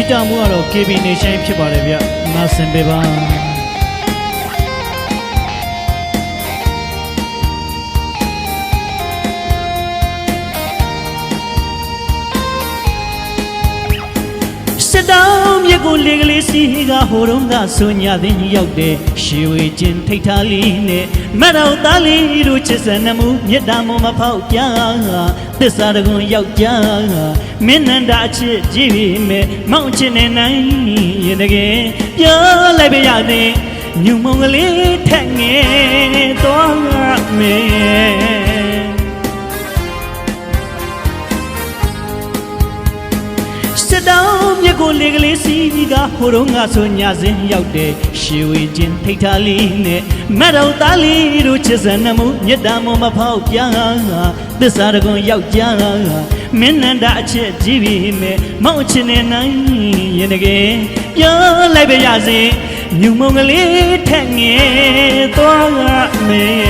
ီတာမှုကတော့ KB Nation ဖြစ်ပါတယ်ဗျနားဆင်ပေးပါ င်းမြက်ကိုလေကလေးစီကဟိုတုန်းကဆိုညာသိင်းရောက်တဲ့ရှေဝေချင်းထိတ်ထားလေးနဲ့မတ်တော်သားလေးတို့ချစ်စံနမှုမြတ်တာမမဖောက်ပြသစ္စာတကွန်ယောက်ျားမင်းနန္ဒာအချစ်ကြည့်ပြီးမဲ့မောင်ချစ်နေနိုင်ရင်တကယ်ပြောလိုက်ပါရသည်ညုံမုံကလေးထက်ငယ်တော့မယ် တောင်းမြက်ကိုလေကလေးစီကဟိုတုန်းကဆိုညာစင်းရောက်တဲ့ရှေဝေချင်းထိတ်ထားလေးနဲ့မတ်တော်သားလေးတို့ချစ်စံနမှုမြတ်တာမမဖောက်ပြသစ္စာတကွန်ယောက်ျားမင်းနန္ဒာအချစ်ကြည့်ပြီးမဲ့မောင်ချင်နေနိုင်ရင်တကယ်ပြောလိုက်ပါရစေညုံမုံကလေးထက်ငယ်သွားမယ်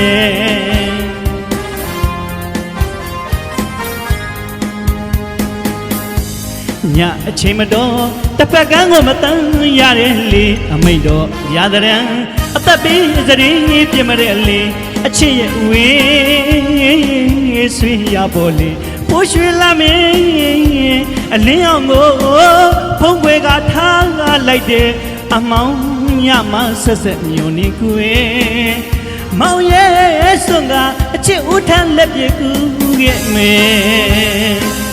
ညအချိန်မတော်တစ်ဖက်ကန်းကိုမတန်းရတဲ့လေအမိတ်တော်ရာသရန်အသက်ပေးစရီပြမတဲ့လေအချစ်ရဲ့ဝေးဆွေးရပေါ်လေပိုးရွှေလာမင်းအလင်းအောင်ကိုဖုံးခွေကထားလိုက်တဲ့အမောင်ညမဆက်ဆက်မြုံနေကွယ်မောင်ရဲ့စွန်ကအချစ်ဦးထမ်းလက်ပြေကူခဲ့မယ်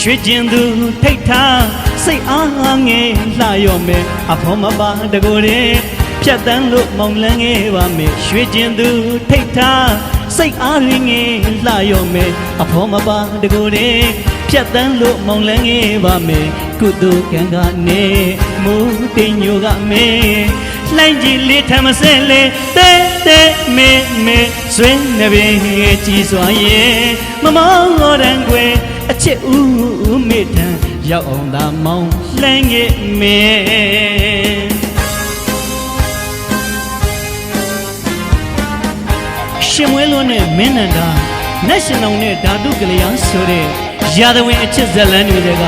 ရွှေကျင်သူထိတ်ထားစိတ်အားငယ်လှရော်မယ်အဖော်မပါတကိုယ်ရဲ့ဖြတ်တန်းလို့မောင်လန်းငယ်ပါမယ်ရွှေကျင်သူထိတ်ထားစိတ်အားရင်းငယ်လှရော်မယ်အဖော်မပါတကိုယ်ရဲ့ဖြတ်တန်းလို့မောင်လန်းငယ်ပါမယ်ကုသိုလ်ကံကနေမူတင်ညိုကမဲလှိုင်းကြီးလေးထမစဲလေတဲတဲမေမေဆွေးနေပင်ကြည်စွာရဲ့မမောင်တော်တန်ကွယ်အချ စ်ဦးမေတ္တံရောက်အောင်သာမောင်းလှမ်းခဲ့မေရှင်မွေးလုံးနဲ့မင်းနန္ဒာနတ်ရှင်အောင်နဲ့ဓာတုကလျာဆိုတဲ့ရာဇဝင်အချစ်ဇလန်းတွေက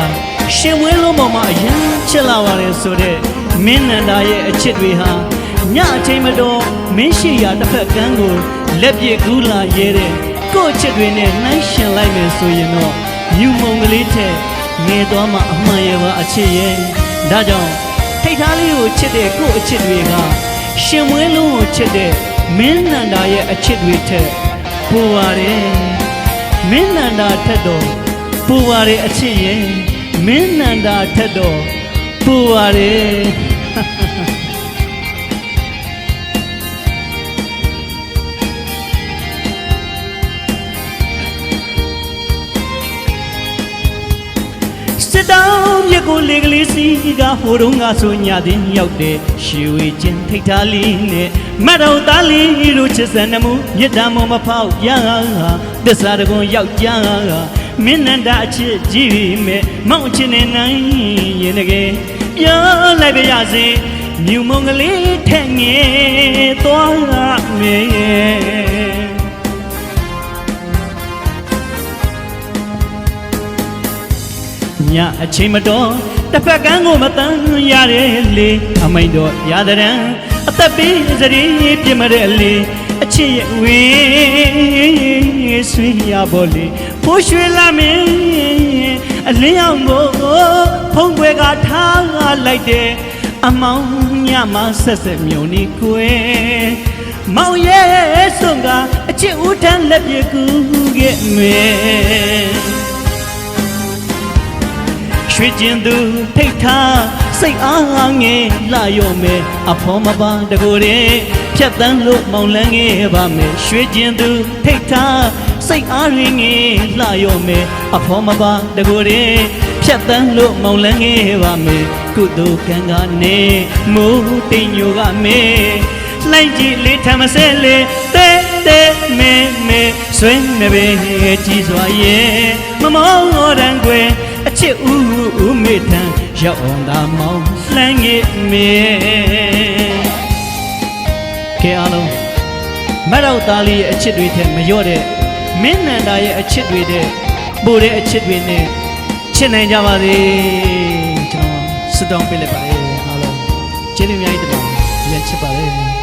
ရှင်မွေးလုံးပေါ်မှာအရန်ချစ်လာပါတယ်ဆိုတဲ့မင်းနန္ဒာရဲ့အချစ်တွေဟာညအချိန်မတော်မင်းရှိရာတစ်ဖက်ကန်းကိုလက်ပြကူးလာရဲတဲ့ကိုယ့်အချစ်တွေနဲ့နှိုင်းရှင်လိုက်မယ်ဆိုရင်တော့ မြူမုံကလေးထက်ငယ်သွားမှအမှန်ရပါအချစ်ရဲ့ဒါကြောင့်ထိတ်ထားလေးကိုချစ်တဲ့ကို့အချစ်တွေကရှင်မွေးလုံးကိုချစ်တဲ့မင်းနန္ဒာရဲ့အချစ်တွေထက်ပူပါတယ်မင်းနန္ဒာထက်တော့ပူပါတယ်အချစ်ရဲ့မင်းနန္ဒာထက်တော့ပူပါတယ် တောင်းမြက်ကိုလေကလေးစီကဟိုတုန်းကဆိုညာတင်ရောက်တဲ့ရှေဝေချင်းထိတ်ထားလေးနဲ့မတ်တော်သားလေးတို့ချစ်စံနမှုမြတ်တမမဖောက်ပြသစ္စာတကွန်ယောက်ျားမင်းနန္ဒအချစ်ကြည့်ပြီးမဲ့မောင်ချင်နေနိုင်ရင်တကယ်ပြောလိုက်ပါရစေမြူမုံကလေးထက်ငယ်သွားမယ် ညအချိန်မတော်တစ်ဖက်ကန်းကိုမတန်းရတဲ့လေအမိန်တော်ရာဒရန်အသက်ပေးစရီပြမတဲ့လေအချစ်ရဲ့ဝေးဆွေးရပေါ်လေဖိုးရွှေလာမင်းအလင်းအောင်ကိုဖုံးခွဲကထားလိုက်တဲ့အမောင်ညမဆက်ဆက်မြုံနေကွယ်မောင်ရဲ့စွန်ကအချစ်ဦးထမ်းလက်ပြေကူခဲ့မယ် ရွှေကျင်သူထိတ်ထားစိတ်အားငယ်လာရော့မယ်အဖော်မပန်းတကိုယ်ရဲ့ဖြတ်တန်းလို့မောင်လန်းငယ်ပါမယ်ရွှေကျင်သူထိတ်ထားစိတ်အားရင်းငယ်လာရော့မယ်အဖော်မပန်းတကိုယ်ရဲ့ဖြတ်တန်းလို့မောင်လန်းငယ်ပါမယ်ကုသိုလ်ကံကနေမိုးတိမ်ညိုကမဲလိုက်ကြည့်လေးထမဆဲလေတဲတဲမဲမဲဆွေးနေပဲကြည်စွာရဲ့မမောင်းတော်တန်ကွယ် အချစ်ဦးဦးမေတ္တံရောက်အောင်သာမောင်းလှမ်းခဲ့မေကဲအားလုံးမတ်တော်သားလေးရဲ့အချစ်တွေထက်မလျော့တဲ့မင်းနန္ဒာရဲ့အချစ်တွေတဲ့ပို့တဲ့အချစ်တွေနဲ့ချချစ်နိုင်ကြပါစေကျွန်တော်ဆုတောင်းပေးလိုက်ပါတယ်အားလုံးကျေးဇူးအများကြီးတင်ပါတယ်ရန်ချစ်ပါတယ်